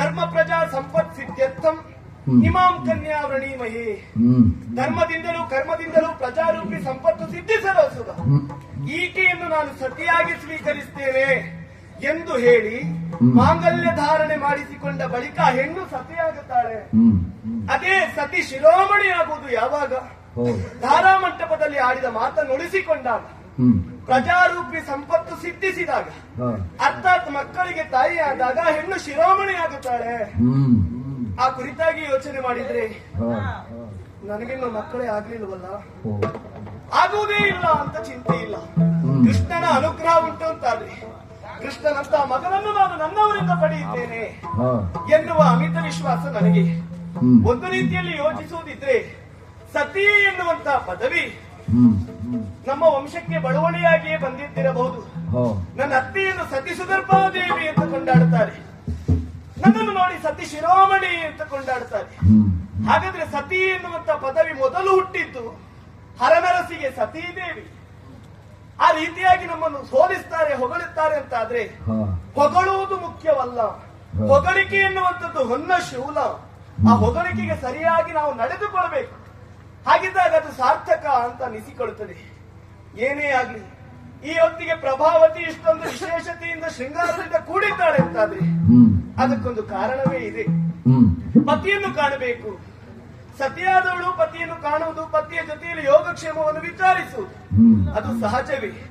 ಧರ್ಮ ಪ್ರಜಾ ಸಂಪತ್ ಸಿದ್ಧಂ. ಇಮಾಂ ಕನ್ಯಾ ವೃಣೀಮಯಿ ಧರ್ಮದಿಂದಲೂ ಕರ್ಮದಿಂದಲೂ ಪ್ರಜಾರೂಪಿ ಸಂಪತ್ತು ಸಿದ್ಧಿಸಲು ಸುಧ ಈಕೆಯನ್ನು ನಾನು ಸತಿಯಾಗಿ ಸ್ವೀಕರಿಸ್ತೇನೆ ಎಂದು ಹೇಳಿ ಮಾಂಗಲ್ಯ ಧಾರಣೆ ಮಾಡಿಸಿಕೊಂಡ ಬಳಿಕ ಹೆಣ್ಣು ಸತಿಯಾಗುತ್ತಾಳೆ. ಅದೇ ಸತಿ ಶಿರೋಮಣಿ ಆಗುವುದು ಯಾವಾಗ? ಧಾರಾಮಂಟಪದಲ್ಲಿ ಧಾರಾ ಮಂಟಪದಲ್ಲಿ ಆಡಿದ ಮಾತನ್ನು ಉಳಿಸಿಕೊಂಡಾಗ. ಪ್ರಜಾರೂಪಿ ಸಂಪತ್ತು ಸಿದ್ಧಿಸಿದಾಗ ಅರ್ಥಾತ್ ಮಕ್ಕಳಿಗೆ ತಾಯಿಯಾದಾಗ ಹೆಣ್ಣು ಶಿರೋಮಣಿ ಆಗುತ್ತಾಳೆ ಆ ಕುರಿತಾಗಿ ಯೋಚನೆ ಮಾಡಿದ್ರೆ ನನಗಿನ್ನು ಮಕ್ಕಳೇ ಆಗ್ಲಿಲ್ವಲ್ಲ? ಆಗುವುದೇ ಇಲ್ಲ ಅಂತ ಚಿಂತೆ ಇಲ್ಲ. ಕೃಷ್ಣನ ಅನುಗ್ರಹ ಉಂಟು ಅಂತಾದ್ರೆ ಕೃಷ್ಣನಂತ ಮಗನನ್ನು ನಾನು ನನ್ನವರಿಂದ ಪಡೆಯುತ್ತೇನೆ ಎನ್ನುವ ಅಮಿತ ವಿಶ್ವಾಸ ನನಗೆ. ಒಂದು ರೀತಿಯಲ್ಲಿ ಯೋಚಿಸುವುದಿದ್ರೆ ಸತಿ ಎನ್ನುವಂತ ಪದವಿ ನಮ್ಮ ವಂಶಕ್ಕೆ ಬಡವಣೆಯಾಗಿಯೇ ಬಂದಿದ್ದಿರಬಹುದು. ನನ್ನ ಅತ್ತೆಯನ್ನು ಸತಿ ಸುದರ್ಭಾದೇವಿ ಅಂತ ಕೊಂಡಾಡುತ್ತಾರೆ ನನ್ನನ್ನು ನೋಡಿ ಸತಿ ಶಿರೋಮಣಿ ಅಂತ ಕೊಂಡಾಡುತ್ತಾರೆ ಹಾಗಾದ್ರೆ ಸತಿ ಎನ್ನುವಂತ ಪದವಿ ಮೊದಲು ಹುಟ್ಟಿದ್ದು ಹರನರಸಿಗೆ ಸತೀದೇವಿ ಆ ರೀತಿಯಾಗಿ ನಮ್ಮನ್ನು ಸೋಲಿಸ್ತಾರೆ ಹೊಗಳುತ್ತಾರೆ ಅಂತ ಆದ್ರೆ ಹೊಗಳುವುದು ಮುಖ್ಯವಲ್ಲ. ಹೊಗಳಿಕೆ ಎನ್ನುವಂಥದ್ದು ಹೊನ್ನ ಶೂಲ. ಆ ಹೊಗಳಿಕೆಗೆ ಸರಿಯಾಗಿ ನಾವು ನಡೆದುಕೊಳ್ಬೇಕು. ಹಾಗಿದ್ದಾಗ ಅದು ಸಾರ್ಥಕ. ಅಂತ ಅನಿಸಿಕೊಳ್ಳುತ್ತದೆ. ಏನೇ ಆಗಲಿ ಈ ಹೊತ್ತಿಗೆ ಪ್ರಭಾವತಿ ಇಷ್ಟೊಂದು ವಿಶೇಷತೆಯಿಂದ ಶೃಂಗಾರದಿಂದ ಕೂಡಿದ್ದಾಳೆ ಅಂತಾದ್ರೆ ಅದಕ್ಕೊಂದು ಕಾರಣವೇ ಇದೆ. ಪತಿಯನ್ನು ಕಾಣಬೇಕು. ಸತಿಯಾದವಳು ಪತಿಯನ್ನು ಕಾಣುವುದು ಪತಿಯ ಜೊತೆಯಲ್ಲಿ ಯೋಗಕ್ಷೇಮವನ್ನು ವಿಚಾರಿಸುವುದು. ಅದು ಸಹಜವೇ.